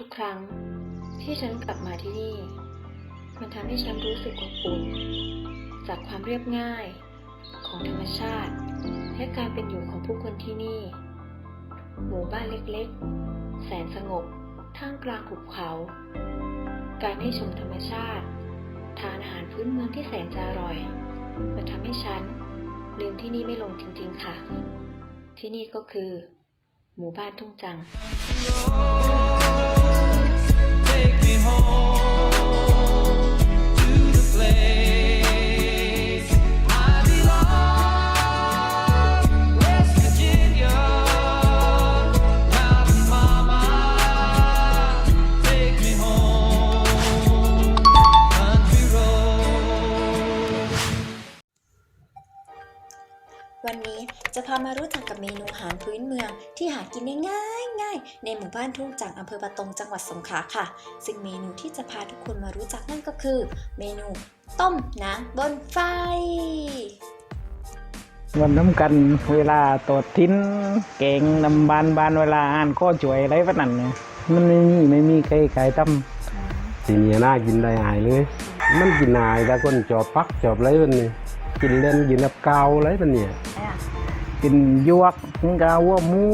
ทุกๆ ครั้ง ที่ฉันกลับมาที่นี่ มันทำให้ฉันรู้สึกอบอุ่นจากความเรียบง่ายของธรรมชาติ และการเป็นอยู่ของผู้คนที่นี่ หมู่บ้านเล็กๆ แสนสงบท่ามกลางหุบเขา การให้ชมธรรมชาติ ทานอาหารพื้นเมืองที่แสนจะอร่อย มันทำให้ฉันลืมที่นี่ไม่ลงจริงๆค่ะ ที่นี่ก็คือ หมู่บ้า จะพามารู้จักกับเมนูอาหารพื้นเมือง ที่หากินได้ง่ายง่ายๆในหมู่บ้านทุ่งจังอำเภอปะตงจังหวัดสงขลาค่ะ ซึ่งเมนูที่จะพาทุกคนมารู้จักนั่นก็คือ เมนูต้มน้ำบนไฟวันน้ำกันเวลาตรวจทิ้นเก่งนำบานบานเวลาอ่านข้อจ่วยอะไรพวกนั้นเนี่ยมันไม่มีไม่มีใครขายททีนี้น่ากินได้หายเลย มันกินหายแต่คนจอบปักจอบอะไรมันนี่กินเล่นกินแบบกาวอะไรมันเนี่ยำกินยวกกินกาวัวหมู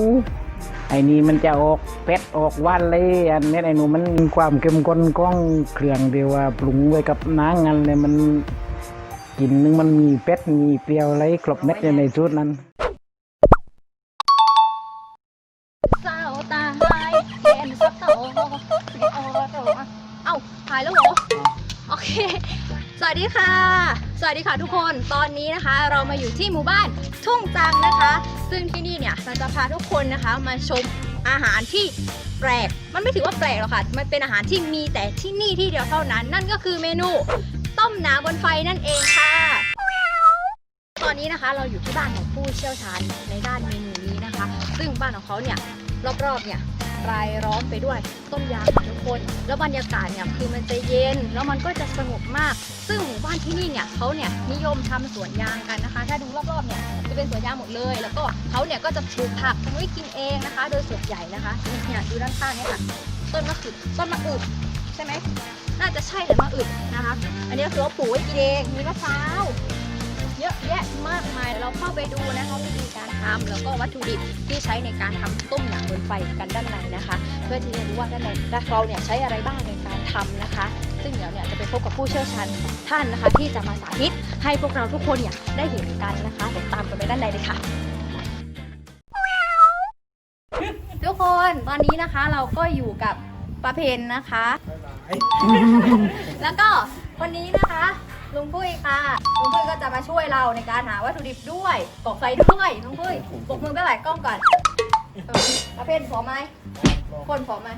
ไอ้นี่มันจะออกเป็ดออกว่านเลยอันนี้ไอ้หนูมันมีความเข้มข้นของเครื่องเดียวว่าปรุงไว้กับน้ำงันเลยมันกินนึงมันมีเป็ดมีเปรี้ยวอะไรครบเม็ดอยู่ในชุดนั้นสาวตาหายเย็นสักโตเดี๋ยวเอาโตมาเอาหายแล้วเหรอโอเค สวัสดีค่ะ สวัสดีค่ะทุกคนตอนนี้นะคะ เรามาอยู่ที่หมู่บ้านทุ่งจังนะคะ ซึ่งที่นี่เนี่ยเราจะพาทุกคนนะคะมาชมอาหารที่แปลก มันไม่ถือว่าแปลกหรอกค่ะ มันเป็นอาหารที่มีแต่ที่นี่ที่เดียวเท่านั้น นั่นก็คือเมนู ต้มน้ำบนไฟนั่นเองค่ะ ตอนนี้นะคะเราอยู่ที่บ้านของผู้เชี่ยวชาญในด้านเมนูนี้นะคะ ซึ่งบ้านของเขาเนี่ยรอบๆเนี่ย รายล้อมไปด้วยต้นยางทุกคน แล้วบรรยากาศเนี่ยคือมันจะเย็น แล้วมันก็จะสงบมาก ซึ่งหมู่บ้านที่นี่เนี่ยเขาเนี่ยนิยมทำสวนยางกันนะคะ ถ้าดูรอบๆเนี่ยจะเป็นสวนยางหมดเลย แล้วก็เขาเนี่ยก็จะปลูกผักไว้กินเองนะคะ โดยส่วนใหญ่นะคะเนี่ยดูด้านข้างเนี่ยค่ะต้นมะขือต้นมะอึดใช่ไหมน่าจะใช่แหละมะอึดนะคะ อันนี้คือว่าปลูกไว้กินเองมีมะพร้าวเยอะแยะมากมายเราเข้าไปดูนะคะวิธีการ ทำแล้วก็วัตถุดิบที่ใช้ในการทำต้มหนังบนไฟกันด้านในนะคะ เพื่อที่จะรู้ว่าด้านในเราเนี่ยใช้อะไรบ้างในการทำนะคะ ซึ่งเดี๋ยวเนี่ยจะไปพบกับผู้เชี่ยวชาญท่านนะคะ ที่จะมาสาธิตให้พวกเราทุกคนเนี่ยได้เห็นกันนะคะเดี๋ยวตามกันไปด้านในเลยค่ะ ทุกคนตอนนี้นะคะเราก็อยู่กับป้าเพนนะคะ แล้วก็วันนี้นะคะ ลุงปุ้ยค่ะ ลุงปุ้ยก็จะมาช่วยเราในการหาวัตถุดิบด้วยกอกไฟด้วยลุงปุ้ยปกมือไปหลายกล้องก่อนเออประเภทพร้อมไหมคนพร้อมไหม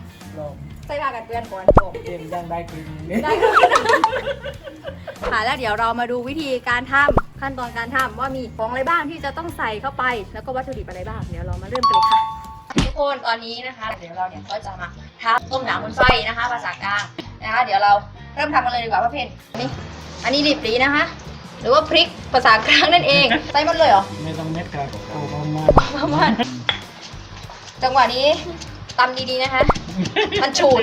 ใส่ผ้ากันเปื้อนก่อนจบ เกมยังได้กินได้ค่ะแล้วเดี๋ยวเรามาดูวิธีการทำขั้นตอนการทำว่ามีของอะไรบ้างที่จะต้องใส่เข้าไป แล้วก็วัตถุดิบอะไรบ้างเดี๋ยวเรามาเริ่มกันเลยค่ะ ทุกคนตอนนี้นะคะ เดี๋ยวเราเนี่ยก็จะมาทำต้มหนังบนไฟนะคะ ภาษากลางนะคะ เดี๋ยวเราเริ่มทำกันเลยดีกว่าพ่อเพนนี่ อันนี้ดิบดีนะคะ หรือว่าพริกภาษากลางนั่นเองใส่หมดเลยเหรอ ไม่ต้องเม็ดครับโอ้ประมาณประมาณจังหวะนี้ตำดีๆนะคะ มันชูด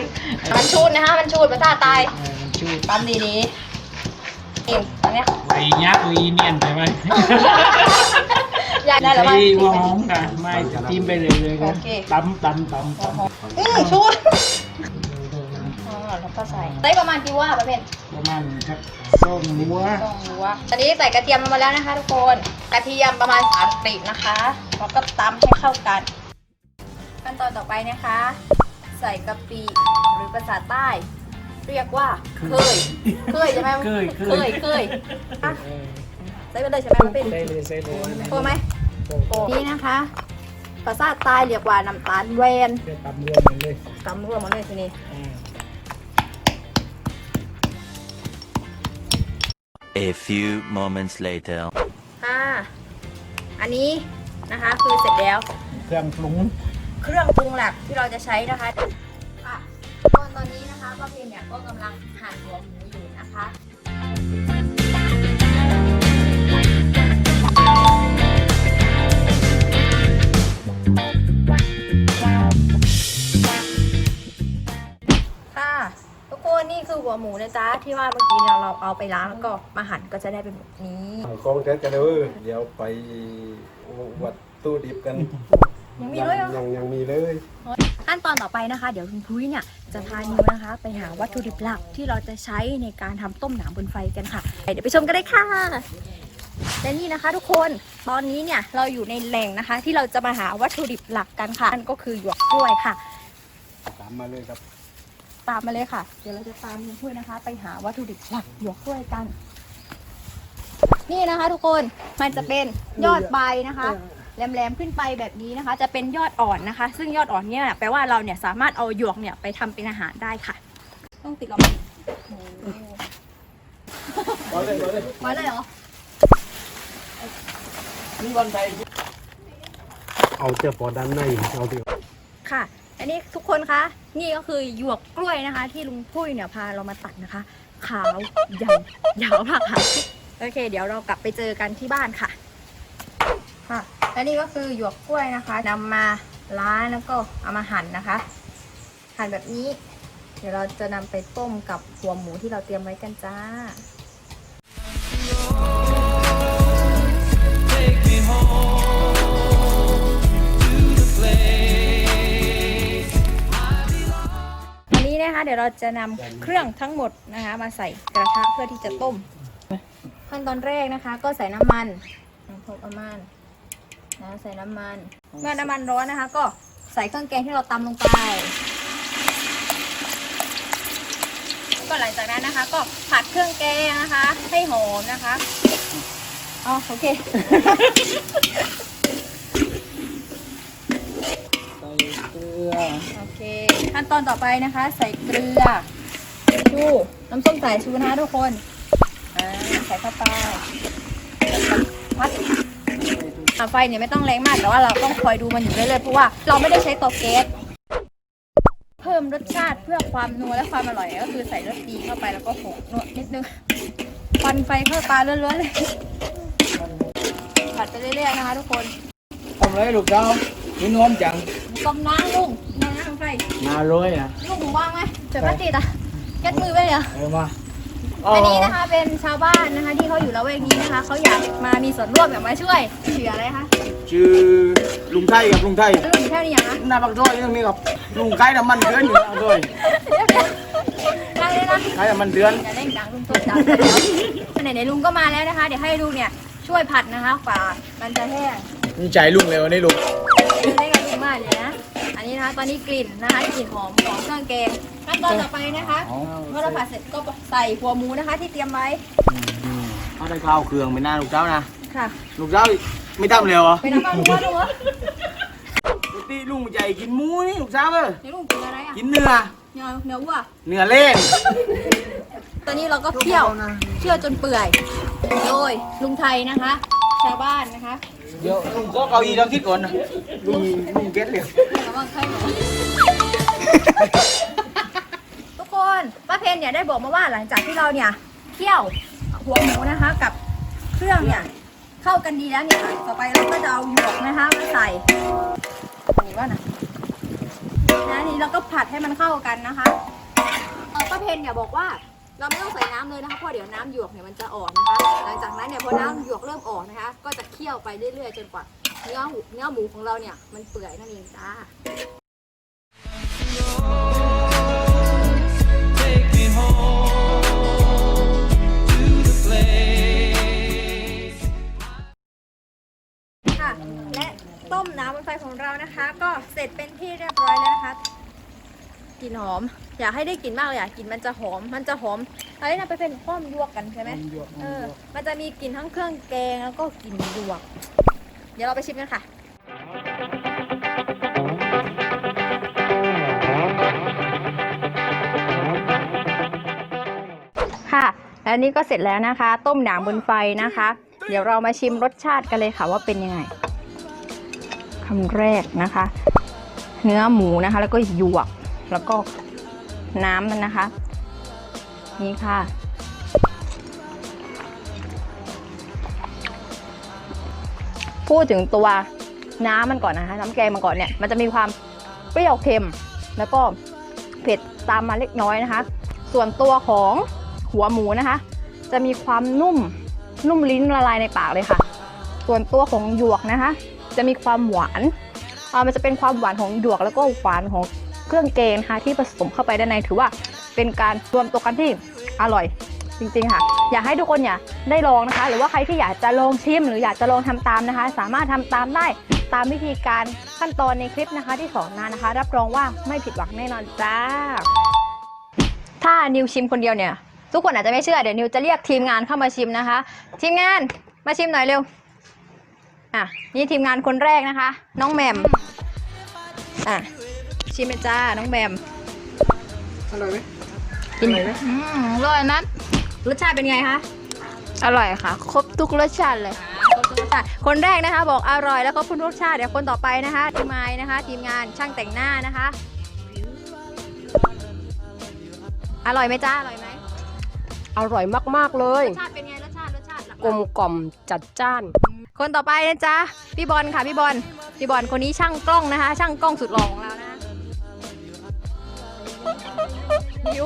มันชูดนะคะ มันชูดภาษาตายมันชื่อตำดีๆนี่อันเนี้ยไอ้ยักษ์วีเนียนใช่ไหมอยากได้แล้วมั้ที่ยว่าหอมค่ะไม่จิ้มไปเลยเลยครับโอเค ตำตำตำตำ อือชูด อ๋อแล้วก็ใส่ใส่ประมาณกี่ว่าประเภทประมาณครับส้มนัวต้องรู้ว่าตอนนี้ใส่กระเทียมลงมาแล้วนะคะ ทุกคนกระเทียมประมาณสามกลีบนะคะแล้วก็ตำให้เข้ากันขั้นตอนต่อไปนะคะ ใส่กะปิหรือภาษาใต้ เรียกว่าเคยเคยใช่ไหมเคยเคเคยยเคยอะใส่ไปเลยใช่ไหมเป็นใส่เลยใส่เลยโอไหมโอนี่นะคะภาษาใต้เรียกว่าน้ำตาลแวนเดี๋ยวตำรวมกันเลยตำรวมหมดเลยทีนี้ A few moments later. ค่ะ อันนี้นะคะคือเสร็จแล้ว เครื่องปรุง เครื่องปรุงหลักที่เราจะใช้นะคะค่ะตอนตอนนี้นะคะป้าเพนเนี่ยก็กำลังหั่นหัวหมู นี่คือหัวหมูนะจ๊ะที่ว่าเมื่อกี้เราเราเอาไปล้างแล้วก็มาหั่นก็จะได้เป็นแบบนี้กองเท็จกันเลยเดี๋ยวไปวัดตู้ดิบกันยังมีด้วยเหรอยังยังมีเลย ขั้นตอนต่อไปนะคะ เดี๋ยวคุณพุ้ยเนี่ยจะพานิวนะคะ ไปหาวัตถุดิบหลักที่เราจะใช้ในการทำต้มหนามบนไฟกันค่ะ เดี๋ยวไปชมกันเลยค่ะและนี่นะคะ ทุกคนตอนนี้เนี่ยเราอยู่ในแหล่งนะคะ ที่เราจะมาหาวัตถุดิบหลักกันค่ะนั่นก็คือหยวกกล้วยค่ะตามมาเลยครับ ตามมาเลยค่ะ เดี๋ยวเราจะตามคุณพุ้ยนะคะ ไปหาวัตถุดิบหลักหยวกกล้วยกัน นี่นะคะ ทุกคนมันจะเป็นยอดใบนะคะแหลมๆขึ้นไปแบบนี้นะคะ จะเป็นยอดอ่อนนะคะ ซึ่งยอดอ่อนเนี่ยแปลว่าเราเนี่ยสามารถเอาหยวกเนี่ยไปทำเป็นอาหารได้ค่ะ ต้องติดเรามาเลยมาเลยมาเลยเหรอเอาเจ้าปอด้านในเอาดิค่ะ อันนี้ทุกคนคะ นี่ก็คือหยวกกล้วยนะคะ ที่ลุงพุ้ยเนี่ยพาเรามาตัดนะคะ ขาวใหญ่ยาวมากค่ะโอเค เดี๋ยวเรากลับไปเจอกันที่บ้านค่ะ ค่ะ และนี่ก็คือหยวกกล้วยนะคะนำมาล้างแล้วก็เอามาหั่นนะคะ หั่นแบบนี้ เดี๋ยวเราจะนำไปต้มกับหัวหมูที่เราเตรียมไว้กันจ้า Take me home นนี้นะคะ เดี๋ยวเราจะนำเครื่องทั้งหมดนะคะ มาใส่กระทะเพื่อที่จะต้ม ขั้นตอนแรกนะคะ ก็ใส่น้ำมันพบประมาณนะใส่น้ำมัน เมื่อน้ำมันร้อนนะคะ ก็ใส่เครื่องแกงที่เราตำลงไป ก็หลังจากนั้นนะคะ ก็ผัดเครื่องแกงนะคะ ให้หอมนะคะอ๋อโอเค ใส่เกลือ โอเค ขั้นตอนต่อไปนะคะ ใส่เกลือชูน้ำส้มสายชูนะคะทุกคนอ่าใส่เข้าไปพัดอะไฟเนี่ยไม่ต้องแรงมากแต่ว่าเราต้องคอยดูมันอยู่เรื่อยๆเพราะว่าเราไม่ได้ใช้เตาแก๊สเพิ่มรสชาติเพื่อความนัวและความอร่อยก็คือใส่รสดีเข้าไปแล้วก็โขลกนวดนิดนึงควันไฟเข้าตาล้วนๆเลยผัดไปเรื่อยๆนะคะทุกคนทำไรลูกเจ้านี่นวมจังกำน้ำลุงน้ำไฟ มาเลยอะลูกหมูว่างไหมเจอพลาสติกอะยัดมือไปเลยเหรอเออมาอันนี้นะคะเป็นชาวบ้านนะคะที่เขาอยู่ละแวกนี้นะคะเขาอยากมามีส่วนร่วมอยากมาช่วยชื่ออะไรคะชื่อลุงไทยครับลุงไทยแล้วลุงแค่นี้ยังนะหน้าปากซอยตรงนี้ครับลุงไก่น้ำมันเดือนอยู่หน้าปากซอยเดี๋ยวเดี๋ยวนั่งเลยนะไก่น้ำมันเดือนอย่าเล่นดังลุงตัวจับแล้วไหนๆลุงก็มาแล้วนะคะ เดี๋ยวให้ลุงเนี่ยช่วยผัดนะคะกว่ามันจะแห้งมีใจลุงเลยวันนี้ลุงได้กับลุงมากเลยนะอั นนี้นะคะ ตอนนี้กลิ่นนะคะกลิ่นหอมของเครื่องแกงขั้นตอนต่อไปนะคะเมื่อเราผัดเสร็จก็ใส่หัวหมูนะคะ ที่เตรียมไว้เอาได้ข้าวเครื่องไม่น่าลูกเจ้านะค่ะลูกเจ้าไม่ทำเลยเหรอไปน้ำมันลุงว่าลุงเหรอปกติลุงใจกินหมูนี่ลูกเจ้าเออเดี๋ยวลุงกินอะไรอะกินเนื้อเนื้อเนื้อวัวเนื้อเล่งตอนนี้เราก็เคี่ยวเคี่ยวจนเปื่อยโดยลุงไทยนะคะ ชาวบ้านนะคะเดี๋ยวลุงก็เก้าอี้ต้องคิดก่อนนะลุงลุงเก็ตเลยระวังใครหนูทุกคนป้าเพนเนี่ยได้บอกมาว่าหลังจากที่เราเนี่ยเคี่ยวหัวหมูนะคะกับเครื่องเนี่ยเข้ากันดีแล้วเนี่ยต่อไปเราก็จะเอาหยวกนะคะมาใส่หรือว่านะนะนี่เราก็ผัดให้มันเข้ากันนะคะเออป้าเพนเนี่ยบอกว่า เราไม่ต้องใส่น้ำเลยนะคะเพราะเดี๋ยวน้ำหยวกเนี่ยมันจะออกนะคะหลังจากนั้นเนี่ยพอน้ำหยวกเริ่มออกนะคะ ก็จะเคี่ยวไปเรื่อยๆจนกว่าเนื้อหมูเนื้อหมูของเราเนี่ยมันเปื่อยนั่นเองจ้าค่ะและต้มน้ำบนไฟของเรานะคะ ก็เสร็จเป็นที่เรียบร้อยแล้วนะคะ กลิ่นหอม อยากให้ได้กลิ่นมากเลยอยากกลิ่นมันจะหอม มันจะหอมอะไรนะไปเป็นข้อมยวกกันใช่ไหมเออมันจะมีกลิ่นทั้งเครื่องแกงแล้วก็กลิ่นหยวก เดี๋ยวเราไปชิมกันค่ะ ค่ะและนี่ก็เสร็จแล้วนะคะ ต้มหนามบนไฟนะคะ เดี๋ยวเรามาชิมรสชาติกันเลยค่ะว่าเป็นยังไงคำแรกนะคะ เนื้อหมูนะคะ แล้วก็หยวก แล้วก็น้ำมันนะคะ นี่ค่ะ พูดถึงตัวน้ำมันก่อนนะคะ น้ำแกงมันก่อนเนี่ย มันจะมีความเปรี้ยวเค็ม แล้วก็เผ็ดตามมาเล็กน้อยนะคะ ส่วนตัวของหัวหมูนะคะ จะมีความนุ่มนุ่มลิ้นละลายในปากเลยค่ะ ส่วนตัวของหยวกนะคะ จะมีความหวานอ่ามันจะเป็นความหวานของหยวกแล้วก็หวานของ เครื่องเกงนะคะที่ผสมเข้าไปด้านในถือว่าเป็นการรวมตัวกันที่อร่อยจริงๆค่ะ อยากให้ทุกคนเนี่ยได้ลองนะคะ หรือว่าใครที่อยากจะลองชิม หรืออยากจะลองทำตามนะคะ สามารถทำตามได้ตามวิธีการขั้นตอนในคลิปนะคะ ที่สอนมานะคะ รับรองว่าไม่ผิดหวังแน่นอนจ้า ถ้านิวชิมคนเดียวเนี่ย ทุกคนอาจจะไม่เชื่อเดี๋ยวนิวจะเรียกทีมงานเข้ามาชิมนะคะ ทีมงานมาชิมหน่อยเร็วอะนี่ทีมงานคนแรกนะคะ น้องแมมอะ ชิมเลยจ้า น้องแหมมอร่อยไหมกินไหมอืมอร่อยนะรสชาติเป็นไงคะอร่อยค่ะ ครบทุกรสชาติเลยครบทุกรสชาติคนแรกนะคะ บอกอร่อยแล้วก็พูดรสชาติเดี๋ยวคนต่อไปนะคะทีมไม้นะคะ ทีมงานช่างแต่งหน้านะคะ อร่อยไหมจ้าอร่อยไหมอร่อยมากๆเลย รสชาติเป็นไงรสชาติรสชาติหลักๆกลมกล่อมจัดจ้าน คนต่อไปนะจ๊ะพี่บอลค่ะพี่บอลพี่บอลคนนี้ช่างกล้องนะคะ ช่างกล้องสุดหล่อของ หิว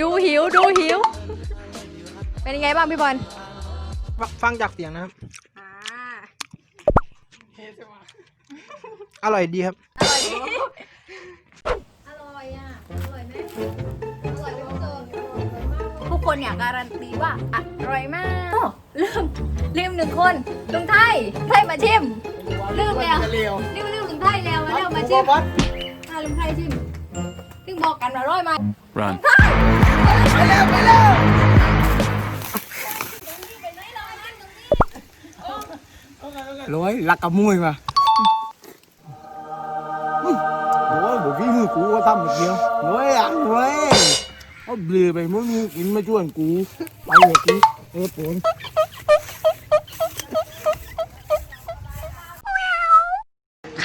ดูหิว ดูหิว เป็นยังไงบ้างพี่บอลฟังจากเสียงนะครับ อ่าอร่อยดีครับ อร่อยดิอร่อยอะ อร่อยไหมอร่อยไหมทุกคนทุกคนอยากการันตีว่าอร่อยมากอ้อลืมลืมหนึ่งคนลุงไทยไทยมาชิมลืมแล้วลืมลืมลุงไทยแล้วมาแล้วมาชิมอะลุงไทยชิม ถึงบอกกันว่าอร่อยไหม Run. ร้อยลักกับมวยมาโอ้ยบอกพี่มือกูก็ทำแบบเดียวร้อยอะร้อยเอาเบลือไปมึงกินมาชวนกูไปเลยกูเออปน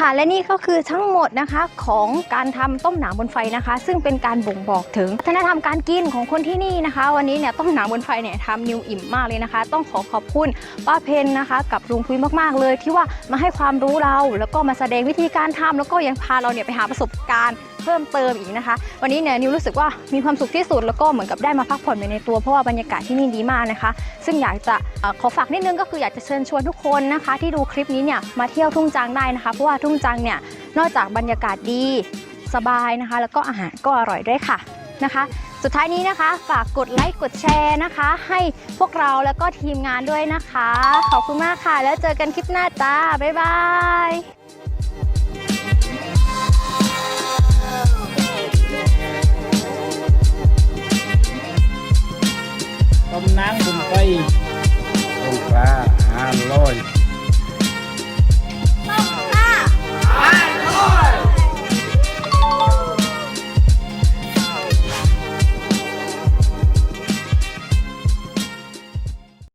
ค่ะและนี่ก็คือทั้งหมดนะคะของการทำต้มหนามบนไฟนะคะ ซึ่งเป็นการบ่งบอกถึงวัฒนธรรมการกินของคนที่นี่นะคะ วันนี้เนี่ยต้มหนามบนไฟเนี่ยทำนิวอิ่มมากเลยนะคะ ต้องขอขอบคุณป้าเพนนะคะ กับลุงพุ้ยมากๆเลย ที่ว่ามาให้ความรู้เราแล้วก็มาแสดงวิธีการทำแล้วก็ยังพาเราเนี่ยไปหาประสบการณ์ เพิ่มเติมอีกนะคะ วันนี้เนี่ยนิวรู้สึกว่ามีความสุขที่สุดแล้วก็เหมือนกับได้มาพักผ่อนไปในตัวเพราะว่าบรรยากาศที่นี่ดีมากนะคะ ซึ่งอยากจะขอฝากนิดนึงก็คืออยากจะเชิญชวนทุกคนนะคะ ที่ดูคลิปนี้เนี่ยมาเที่ยวทุ่งจางได้นะคะ เพราะว่าทุ่งจางเนี่ยนอกจากบรรยากาศดีสบายนะคะ แล้วก็อาหารก็อร่อยด้วยค่ะนะคะ สุดท้ายนี้นะคะ ฝากกดไลค์กดแชร์นะคะ ให้พวกเราแล้วก็ทีมงานด้วยนะคะ ขอบคุณมากค่ะ แล้วเจอกันคลิปหน้าจ้า บ๊ายบาย